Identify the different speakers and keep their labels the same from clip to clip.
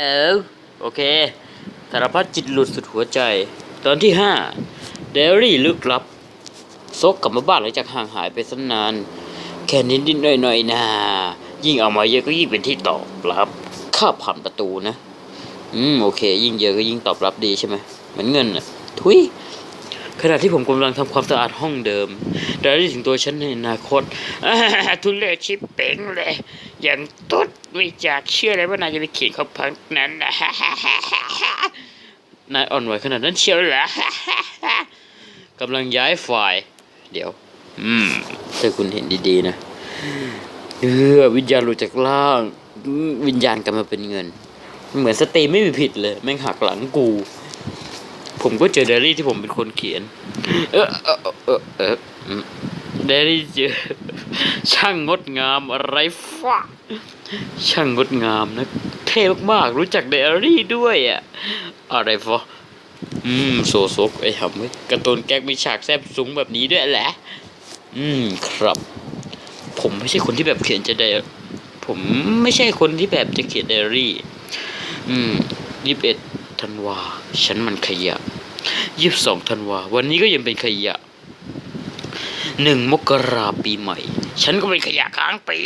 Speaker 1: เออโอเคสารพัดจิตหลุดสุดหัวใจ ตอนที่ห้าเดรี่ลึกลับซกกลับมาบ้านหลังจากห่างหายไปสันนาน แค่นิดนิดหน่อยหน่อยๆนะยิ่งเอามาเยอะก็ยิ่งเป็นที่ตอบรับข้าผ่านประตูนะ อืมโอเค ยิ่งเยอะก็ยิ่งตอบรับดีใช่ไหมเหมือนเงินอะทุย ณะที่ผมกำลังทำความสะอาดห้องเดิมได้ได้ถึงตัวฉันในอนาคตาทุเลศชิบเป๋งเลย อย่างตุ๊ดไม่จากเชื่อเลยว่านายจะไปเขียนเขาพังนั้นนะนายอ่อนไหวขนาดนั้นเชียวเหรอกำลังย้ายฝ่าย เดี๋ยว อืมถ้าคุณเห็นดีๆนะเออวิญญาณหลุดจากล่าง วิญญาณกลับมาเป็นเงิน เหมือนสตรีมไม่มีผิดเลย แม่งหักหลังกู ผมก็เจอเดลี่ที่ผมเป็นคนเขียน เออเออเออเอออืมเดลี่เจอ ช่างงดงามอะไรฟ้าช่างงดงามนะเท่มากๆรู้จักเดลี่ด้วยอะอะไรฟะอืมโซโซกไอ้หำเว้การ์ตูนแก๊กมีฉากแซบสูงแบบนี้ด้วยแหละ อืมครับ ผมไม่ใช่คนที่แบบเขียนจะไดผมไม่ใช่คนที่แบบจะเขียนไดอารี่ อืมยี่สิบเอ็ด ธันวา ฉันมันขยะยี่สิบสองธันวา วันนี้ก็ยังเป็นขยะหนึ่งมกราปีใหม่ ฉันก็เป็นขยะค้างปี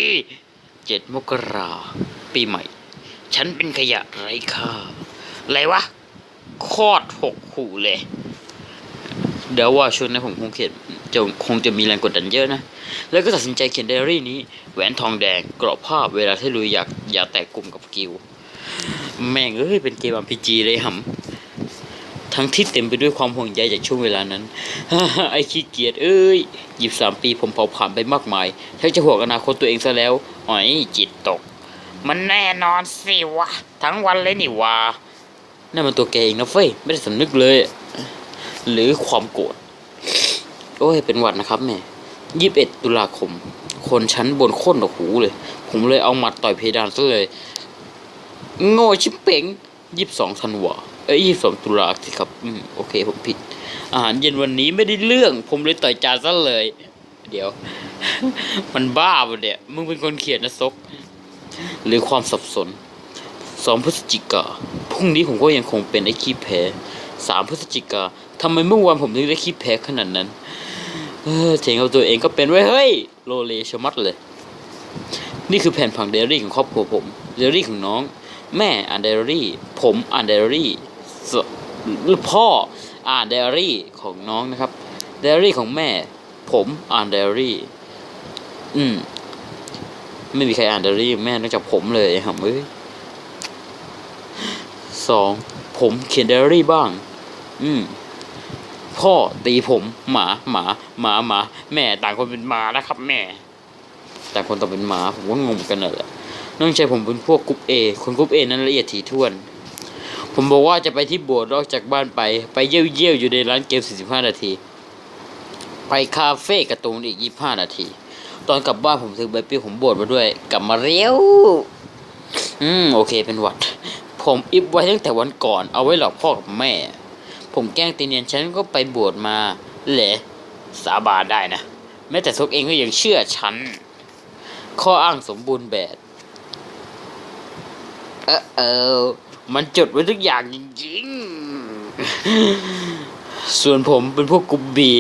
Speaker 1: เจ็ดมกราปีใหม่ ฉันเป็นขยะไร้ค่าอะไรวะคตรหกขู่เลย เดี๋ยวว่าช่วงนี้ผมคงเขียนจะคงจะมีแรงกดดันเยอะนะ แล้วก็ตัดสินใจเขียนไดอารี่นี้ แหวนทองแดงกรอบภาพเวลาที่ลุยอยากอยากแตกกลุ่มกับกิว แม่งเอ้ยเป็นเกมอัมพีจีเลยหำทั้งที่เต็มไปด้วยความห่วงใยจากช่วงเวลานั้น ไอ้ขี้เกียจเอ้ยหยิบสามปีผมเผาผ่านไปมากมายแทบจะห่วงอนาคตตัวเองซะแล้วอ๋อยจิตตก มันแน่นอนสิวะ ทั้งวันเลยนี่วะนั่นมันตัวแกเองนะเฟ้ยไม่ได้สำนึกเลย หรือความโกรธโอ้ยเป็นหวัดนะครับแม่ยี่สิบเอ็ดตุลาคม คนชั้นบนโค้นหนวหูเลย ผมเลยเอาหมัดต่อยเพดานซะเลย โง่ชิบเป๋งยี่สิบสองธันวาเอ้ยยี่สิบสองตุลาสิครับ อืม โอเค ผมผิด อาหารเย็นวันนี้ไม่ได้เรื่อง ผมเลยต่อยจานซะเลย เดี๋ยว มันบ้าปะเนี่ย มึงเป็นคนเขียนนะซก หรือความสับสนสองพฤศจิกา พรุ่งนี้ผมก็ยังคงเป็นไอ้ขี้แพ้สามพฤศจิกาทำไมเมื่อวานผมถึงได้ขี้แพ้ขนาดนั้น เออเถียงกับตัวเองก็เป็นไว้เฮ้ย โลเลชมัดเลย นี่คือแผ่นผังเดอารี่ของครอบครัวผม เดอารี่ของน้อง แม่อ่านเดอารี่ ผมอ่านเดอารี่สหรือพ่ออ่านเดอารี่ของน้องนะครับเดอารี่ของแม่ ผมอ่านเดอารี่ อืม ไม่มีใครอ่านเดอารี่แม่นอกจากผมเลยหำเอ้ยสองผมเขียนเดอารี่บ้าง อืมพ่อตีผมหมาหมาหมาหมา แม่ต่างคนเป็นหมานะครับ แม่ ต่างคนต่างเป็นหมา ผมก็งงเหมือนกันนั่นแหละ น้องชายผมเป็นพวกกรุ๊ปเอคนกรุ๊ปเอนั้นละเอียดถี่ถ้วน ผมบอกว่าจะไปที่โบสถ์ออกจากบ้านไป ไปเยี่ยวเยี่ยวอยู่ในร้านเกม 45 นาที ไปคาเฟ่กร์ตูนอีก 25 นาที ตอนกลับบ้านผมถือใบปลิวผมโบสถ์มาด้วย กลับมาเร็ว อืม โอเคเป็นหวัด ผมอิบไว้ตั้งแต่วันก่อน เอาไว้หลอกพ่อกับแม่ ผมแกล้งตีเนียนฉันก็ไปบวชมาแหละสาบานได้นะแม้แต่ซกเองก็ยังเชื่อฉัน ข้ออ้างสมบูรณ์แบบ ออเออ มันจดไว้ทุกอย่างจริงๆ ส่วนผมเป็นพวกกลุ่มบี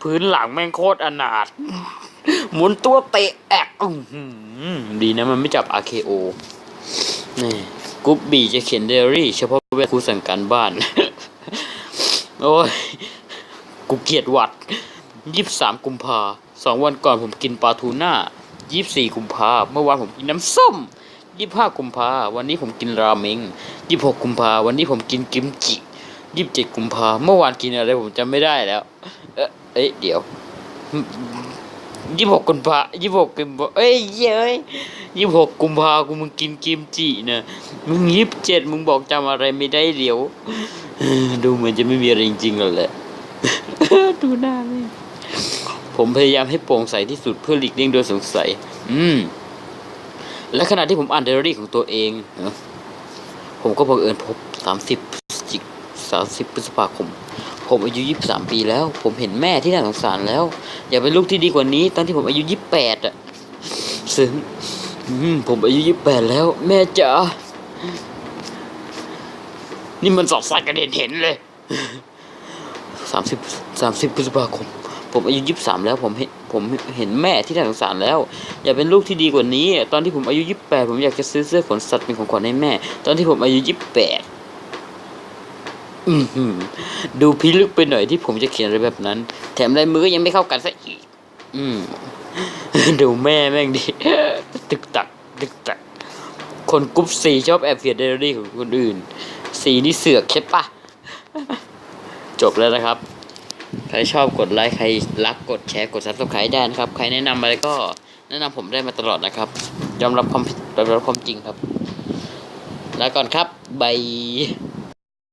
Speaker 1: พื้นหลังแม่งโคตรอนาถหมุนตัวเตะแอกอื้อหือดีนะมันไม่จับ RKO นี่กรุ๊ปบีจะเขียนเดรี่ เฉพาะเวลาครูสั่งการบ้าน โอ้ย กูเกลียดหวัดยี่สิบสามกุมภาสองวันก่อนผมกินปลาทูน่ายี่สี่กุมภาเมื่อวานผมกินน้ำส้ม ยี่ห้ากุมภาวันนี้ผมกินราเมงยี่หกกุมภาวันนี้ผมกินกิมจิยี่สิบเจ็ดกุมภาเมื่อวานกินอะไรผมจำไม่ได้แล้ว เอ๊ะเดี๋ยวยี่หกกุมภายี่หกกุมภาเอ้ยเย้ยยี่หกกุมภากูมึงกินกิมจินะมึงยี่สิบเจ็ดมึงบอกจำอะไรไม่ได้เดี๋ยวดูเหมือนจะไม่มีอะไรจริงๆแล้วแหละดูหน้าเลยผมพยายามให้โปร่งใสที่สุดเพื่อหลีกเลี่ยงโดยสงสัย อืม และขณะที่ผมอ่านไดอารี่ของตัวเองนะผมก็บังเอิญพบสามสิบพฤศจิกสามสิบพฤษภาคม ผมอายุยี่สิบสามปีแล้ว ผมเห็นแม่ที่น่าสงสารแล้ว อยากเป็นลูกที่ดีกว่านี้ ตอนที่ผมอายุยี่สิบแปดอะซึ่งผมอายุยี่สิบแปดแล้ว แม่จ๋านี่มันสอดใส่กระเด็นเห็นเลยสามสิบสามสิบพฤษภาคม ผมอายุยี่สิบสามแล้วผมเห็น ผมเห็นแม่ที่น่าสงสารแล้ว อยากเป็นลูกที่ดีกว่านี้ ตอนที่ผมอายุยี่สิบแปดผมอยากจะซื้อเสื้อขนสัตว์เป็นของขวัญให้แม่ ตอนที่ผมอายุยี่สิบแปดดูพิลึกไปหน่อยที่ผมจะเขียนอะไรแบบนั้น แถมลายมือก็ยังไม่เข้ากันซะอีก อืมดูแม่แม่งดิ ตึกตัก ตึกตัก คนกรุ๊ปสีชอบแอบเขียนไดอารี่ของคนอื่น สีนี่เสือกใช่ปะจบแล้วนะครับ ใครชอบกดไลค์ใครรักกดแชร์กดซับสไครต์ได้นะครับ ใครแนะนำอะไรก็แนะนำผมได้มาตลอดนะครับ ยอมรับความยอมรับความจริงครับ แล้วก่อนครับบาย